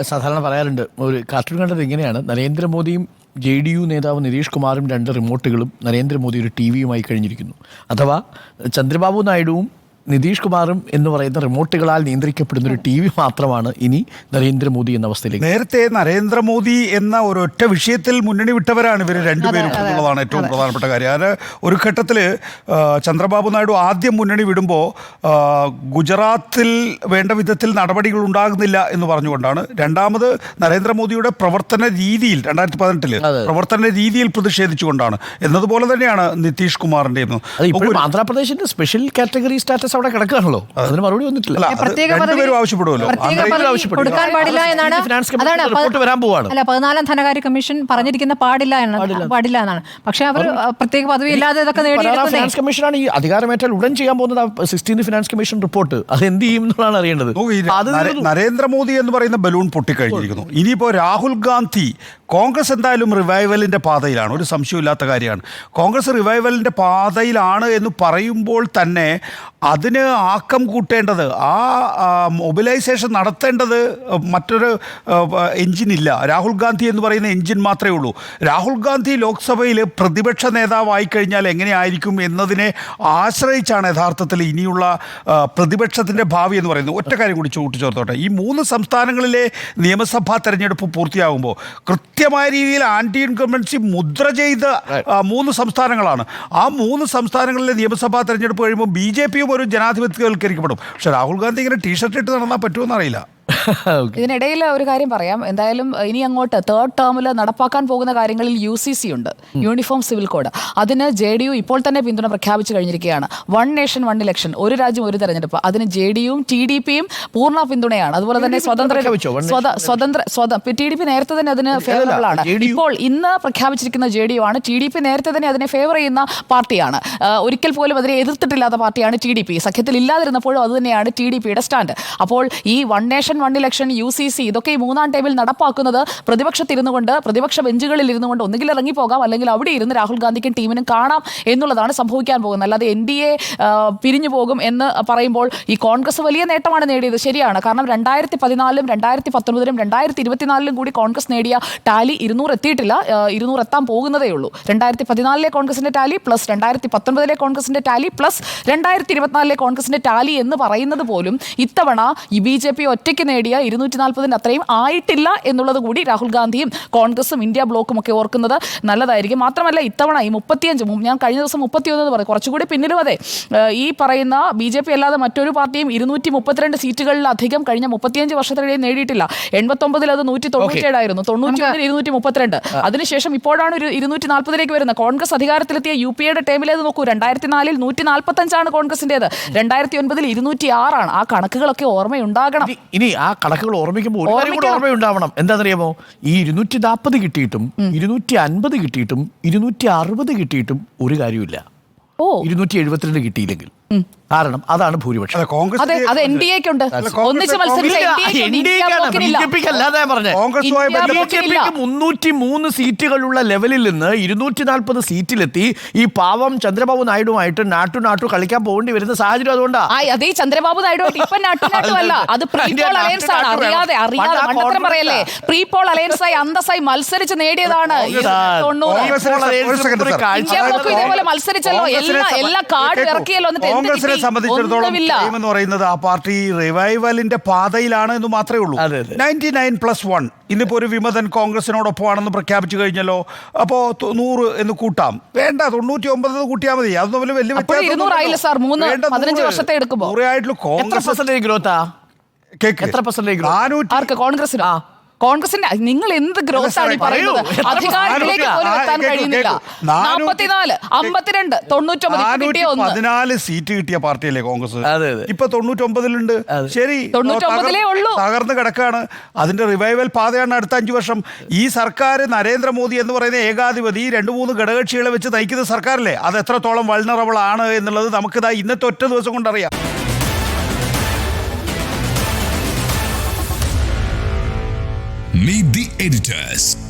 സാധാരണ പറയാറുണ്ട് ഒരു കാർട്ടൂൺ കണ്ടത് ഇങ്ങനെയാണ്. നരേന്ദ്രമോദിയും ജെ ഡി യു നേതാവ് നിതീഷ് കുമാറും രണ്ട് റിമോട്ടുകളും നരേന്ദ്രമോദി ഒരു ടി വിയുമായി കഴിഞ്ഞിരിക്കുന്നു. അഥവാ ചന്ദ്രബാബു നായിഡുവും നിതീഷ് കുമാറും എന്ന് പറയുന്ന റിമോട്ടുകളാൽ നിയന്ത്രിക്കപ്പെടുന്ന ഒരു ടി വി മാത്രമാണ് ഇനി നരേന്ദ്രമോദി എന്ന അവസ്ഥയിലേക്ക്. നേരത്തെ നരേന്ദ്രമോദി എന്ന ഒരൊറ്റ വിഷയത്തിൽ മുന്നണി വിട്ടവരാണ് ഇവർ രണ്ടുപേരും എന്നുള്ളതാണ് ഏറ്റവും പ്രധാനപ്പെട്ട കാര്യം. അത് ഒരു ഘട്ടത്തിൽ ചന്ദ്രബാബു നായിഡു ആദ്യം മുന്നണി വിടുമ്പോൾ ഗുജറാത്തിൽ വേണ്ട വിധത്തിൽ നടപടികൾ ഉണ്ടാകുന്നില്ല എന്ന് പറഞ്ഞുകൊണ്ടാണ് രണ്ടാമത് നരേന്ദ്രമോദിയുടെ പ്രവർത്തന രീതിയിൽ രണ്ടായിരത്തി പതിനെട്ടിൽ പ്രവർത്തന രീതിയിൽ പ്രതിഷേധിച്ചുകൊണ്ടാണ്. എന്നതുപോലെ തന്നെയാണ് നിതീഷ് കുമാറിന്റെയും അത് ആന്ധ്രാപ്രദേശിന്റെ സ്പെഷ്യൽ കാറ്റഗറി സ്റ്റാറ്റസ് അവിടെ കിടക്കുകയാണല്ലോ. അതിന് മറുപടി വന്നിട്ടില്ല. രണ്ടുപേരും ആവശ്യപ്പെടുമല്ലോ. കൊടുക്കാൻ പാടില്ല എന്നാണ് അതാണ് റിപ്പോർട്ട് വരാൻ പോവാണ്. അല്ല പതിനാലാം ധനകാര്യ കമ്മീഷൻ പറഞ്ഞിരിക്കുന്ന പാടില്ല എന്നാണ്. പാടില്ല. എന്നാണ്. പക്ഷെ അവർ പ്രത്യേക പദവി ഇല്ലാതെ ഇതൊക്കെ ഫിനാൻസ് കമ്മീഷനാണ് ഈ അധികാരമേറ്റാൽ ഉടൻ ചെയ്യാൻ പോകുന്നത് സിക്സ്റ്റീൻ ഫിനാൻസ് കമ്മീഷൻ റിപ്പോർട്ട് അത് എന്ത് ചെയ്യും എന്നുള്ളതാണ് അറിയേണ്ടത്. നരേന്ദ്രമോദി എന്ന് പറയുന്ന ബലൂൺ പൊട്ടിക്കഴിഞ്ഞിരിക്കുന്നു. ഇനിയിപ്പോൾ രാഹുൽ ഗാന്ധി കോൺഗ്രസ് എന്തായാലും റിവൈവലിന്റെ പാതയിലാണ്. ഒരു സംശയമില്ലാത്ത കാര്യമാണ്. കോൺഗ്രസ് റിവൈവലിന്റെ പാതയിലാണ് എന്ന് പറയുമ്പോൾ തന്നെ അതിന് ആക്കം കൂട്ടേണ്ടത് ആ മൊബിലൈസേഷൻ നടത്തേണ്ടത് മറ്റൊരു എഞ്ചിനില്ല. രാഹുൽ ഗാന്ധി എന്ന് പറയുന്ന എഞ്ചിൻ മാത്രമേ ഉള്ളൂ. രാഹുൽ ഗാന്ധി ലോക്സഭയിൽ പ്രതിപക്ഷ നേതാവായി കഴിഞ്ഞാൽ എങ്ങനെയായിരിക്കും എന്നതിനെ ആശ്രയിച്ചാണ് യഥാർത്ഥത്തിൽ ഇനിയുള്ള പ്രതിപക്ഷത്തിന്റെ ഭാവി എന്ന് പറയുന്നത്. ഒറ്റ കാര്യം കൂടി കൂട്ടിച്ചേർത്തോട്ടെ. ഈ മൂന്ന് സംസ്ഥാനങ്ങളിലെ നിയമസഭാ തെരഞ്ഞെടുപ്പ് പൂർത്തിയാകുമ്പോൾ കൃത്യമായ രീതിയിൽ ആന്റി ഇൻകംബൻസി മുദ്ര ചെയ്ത മൂന്ന് സംസ്ഥാനങ്ങളാണ്. ആ മൂന്ന് സംസ്ഥാനങ്ങളിലെ നിയമസഭാ തെരഞ്ഞെടുപ്പ് കഴിയുമ്പോൾ ബി ജെ പിയും ഒരു ജനാധിപത്യവൽക്കരിക്കപ്പെടും പക്ഷെ രാഹുൽ ഗാന്ധി ഇങ്ങനെ ടീഷർട്ട് ഇട്ട് നടന്നാൽ പറ്റുമെന്ന് അറിയില്ല ഓക്കെ. ഇതിനിടയിൽ ഒരു കാര്യം പറയാം. എന്തായാലും ഇനി അങ്ങോട്ട് തേർഡ് ടേമിൽ നടപ്പാക്കാൻ പോകുന്ന കാര്യങ്ങളിൽ യു സി സി ഉണ്ട്. യൂണിഫോം സിവിൽ കോഡ് അതിന് ജെ ഡി യു ഇപ്പോൾ തന്നെ പിന്തുണ പ്രഖ്യാപിച്ചു കഴിഞ്ഞിരിക്കുകയാണ്. വൺ നേഷൻ വൺ ഇലക്ഷൻ ഒരു രാജ്യം ഒരു തെരഞ്ഞെടുപ്പ്. അതിന് ജെ ഡി യുവും ടി ഡി പിയും പൂർണ പിന്തുണയാണ്. അതുപോലെ തന്നെ സ്വതന്ത്ര സ്വതന്ത്ര ടി ഡി പി നേരത്തെ തന്നെ അതിന് ഫേവറബിൾ ആണ്. ഇപ്പോൾ ഇന്ന് പ്രഖ്യാപിച്ചിരിക്കുന്ന ജെ ഡി യു ആണ്. ടി ഡി പി നേരത്തെ തന്നെ അതിനെ ഫേവർ ചെയ്യുന്ന പാർട്ടിയാണ്. ഒരിക്കൽ പോലും അതിനെ എതിർത്തിട്ടില്ലാത്ത പാർട്ടിയാണ് ടി ഡി പി സഖ്യത്തിൽ ഇല്ലാതിരുന്നപ്പോഴും അത് തന്നെയാണ് ടി ഡി പിയുടെ സ്റ്റാൻഡ് അപ്പോൾ ഈ one nation one election U C C ഇതൊക്കെ ഈ മൂന്നാം ടേബിൾ നടപ്പാക്കുന്നത് പ്രതിപക്ഷത്തിരുന്നു കൊണ്ട് പ്രതിപക്ഷ ബെഞ്ചുകളിൽ ഇരുന്നു കൊണ്ട് ഒന്നുകിൽ ഇറങ്ങിപ്പോകാം അല്ലെങ്കിൽ അവിടെ ഇരുന്ന് രാഹുൽ ഗാന്ധിക്കും ടീമിനും കാണാം എന്നുള്ളതാണ് സംഭവിക്കാൻ പോകുന്നത്. അല്ലാതെ എൻ ഡി എ പിരിഞ്ഞു പോകും എന്ന് പറയുമ്പോൾ ഈ കോൺഗ്രസ് വലിയ നേട്ടമാണ് നേടിയത്. ശരിയാണ്. കാരണം രണ്ടായിരത്തി പതിനാലിലും രണ്ടായിരത്തി പത്തൊൻപതിലും രണ്ടായിരത്തി ഇരുപത്തിനാലിലും കൂടി കോൺഗ്രസ് നേടിയ ടാലി ഇരുന്നൂറ് എത്തിയിട്ടില്ല. ഇരുന്നൂറ് എത്താൻ പോകുന്നതേ ഉള്ളൂ. രണ്ടായിരത്തി പതിനാലിലെ കോൺഗ്രസിന്റെ ടാലി പ്ലസ് രണ്ടായിരത്തി പത്തൊൻപതിലെ കോൺഗ്രസിന്റെ ടാലി പ്ലസ് രണ്ടായിരത്തി ഇരുപത്തിനാലിലെ കോൺഗ്രസിന്റെ ടാലി എന്ന് പറയുന്നത് പോലും ഇത്തവണ ഈ ബി ജെ പി ഒറ്റയ്ക്ക് നേടിയ ഇരുന്നൂറ്റി നാൽപ്പതിന് അത്രയും ആയിട്ടില്ല എന്നുള്ളത് കൂടി രാഹുൽ ഗാന്ധിയും കോൺഗ്രസും ഇന്ത്യ ബ്ലോക്കും ഒക്കെ ഓർക്കുന്നത് നല്ലതായിരിക്കും. മാത്രമല്ല ഇത്തവണ ഈ മുപ്പത്തിയഞ്ച് ഞാൻ കഴിഞ്ഞ ദിവസം മുപ്പത്തിയൊന്ന് എന്ന് പറയും. കുറച്ചുകൂടി പിന്നിലും അതെ. ഈ പറയുന്ന ബി ജെ പി അല്ലാതെ മറ്റൊരു പാർട്ടിയും ഇരുന്നൂറ്റി മുപ്പത്തിരണ്ട് സീറ്റുകളിലധികം കഴിഞ്ഞ മുപ്പത്തിയഞ്ച് വർഷത്തിനിടയിൽ നേടിയിട്ടില്ല. എൺപത്തൊമ്പതിൽ അത് നൂറ്റി തൊണ്ണൂറ്റിയേഴായിരുന്നു തൊണ്ണൂറ്റി ഒന്നിൽ ഇരുന്നൂറ്റി മുപ്പത്തിരണ്ട് അതിനുശേഷം ഇപ്പോഴാണ് ഒരു ഇരുന്നൂറ്റി നാൽപ്പതിലേക്ക് വരുന്നത്. കോൺഗ്രസ് അധികാരത്തിലെത്തിയ യു പി എയുടെ ടൈമിലേത് നോക്കൂ. രണ്ടായിരത്തി നാലിൽ നൂറ്റി നാൽപ്പത്തഞ്ചാണ് കോൺഗ്രസിന്റെത് രണ്ടായിരത്തി ഒൻപതിൽ ഇരുന്നൂറ്റി ആറാണ് ആ കണക്കുകളൊക്കെ ഓർമ്മയുണ്ടാകണം. ഇനി ആ കണക്കുകൾ ഓർമ്മിക്കുമ്പോൾ ഒരു കാര്യം കൂടി ഓർമ്മയുണ്ടാവണം. എന്താണെന്നറിയാമോ? ഈ ഇരുന്നൂറ്റി നാൽപ്പത് കിട്ടിയിട്ടും ഇരുന്നൂറ്റി അൻപത് കിട്ടിയിട്ടും ഇരുന്നൂറ്റി അറുപത് കിട്ടിയിട്ടും ഒരു കാര്യമില്ല ഓ. ഇരുന്നൂറ്റി എഴുപത്തിരണ്ട് കിട്ടിയില്ലെങ്കിൽ. കാരണം അതാണ് ഭൂരിപക്ഷം. മുന്നൂറ്റി മൂന്ന് സീറ്റുകളുള്ള ലെവലിൽ നിന്ന് ഇരുന്നൂറ്റി നാൽപ്പത് സീറ്റിലെത്തി ഈ പാവം ചന്ദ്രബാബു നായിഡുമായിട്ട് നാട്ടു നാട്ടു കളിക്കാൻ പോകേണ്ടി വരുന്ന സാഹചര്യം അതുകൊണ്ടാണ് അതേ ചന്ദ്രബാബു നായിഡു അത് അറിയാതെ അറിയാതെ പറയല്ലേ? പ്രീ പോൾ അന്തസ്സായി മത്സരിച്ച് നേടിയതാണ്. മത്സരിച്ചല്ലോ. എല്ലാ എല്ലാ കാർഡും ഇറക്കിയല്ലോ. എന്നിട്ട് കോൺഗ്രസിനെ? സംബന്ധിച്ചിടത്തോളം ഒന്നുമില്ല. എന്ന് പറയുന്നത് ആ പാർട്ടി റിവൈവലിന്റെ പാതയിലാണ് എന്ന് മാത്രമേ ഉള്ളൂ. നയന്റി നയൻ പ്ലസ് വൺ ഇന്നിപ്പോ ഒരു വിമതൻ കോൺഗ്രസിനോടൊപ്പമാണെന്ന് പ്രഖ്യാപിച്ചു കഴിഞ്ഞല്ലോ അപ്പോ നൂറ് എന്ന് കൂട്ടാം. വേണ്ട തൊണ്ണൂറ്റി ഒമ്പത് കൂട്ടിയാൽ മതി. അതൊന്നും വലിയ എത്ര കോൺഗ്രസ് കോൺഗ്രസിന്റെ നിങ്ങൾ എന്ത് ഗ്രോത്ത് ആണ് ഈ പറയുന്നത്? അധികാരത്തിലേക്ക് പോലും എത്താൻ കഴിയുന്നില്ല. നാൽപ്പത്തിനാല് അമ്പത്തിരണ്ട് തൊണ്ണൂറ്റൊമ്പത് കിട്ടിയ ഒന്ന്. പതിനാല് സീറ്റ് കിട്ടിയ പാർട്ടിയല്ലേ കോൺഗ്രസ്. ഇപ്പൊ തൊണ്ണൂറ്റൊമ്പതിലുണ്ട്. ശരി തൊണ്ണൂറ്റൊമ്പതിലേ ഉള്ളൂ. തകർന്ന് കിടക്കാണ്. അതിന്റെ റിവൈവൽ പാതയാണ് അടുത്ത അഞ്ചു വർഷം. ഈ സർക്കാർ നരേന്ദ്രമോദി എന്ന് പറയുന്ന ഏകാധിപതി രണ്ട് മൂന്ന് ഘടകക്ഷികളെ വെച്ച് നയിക്കുന്ന സർക്കാരല്ലേ? അത് എത്രത്തോളം വൾണറബിൾ ആണ് എന്നുള്ളത് നമുക്കിതാ ഇന്നത്തെ ഒറ്റ ദിവസം കൊണ്ടറിയാം. Meet the editors.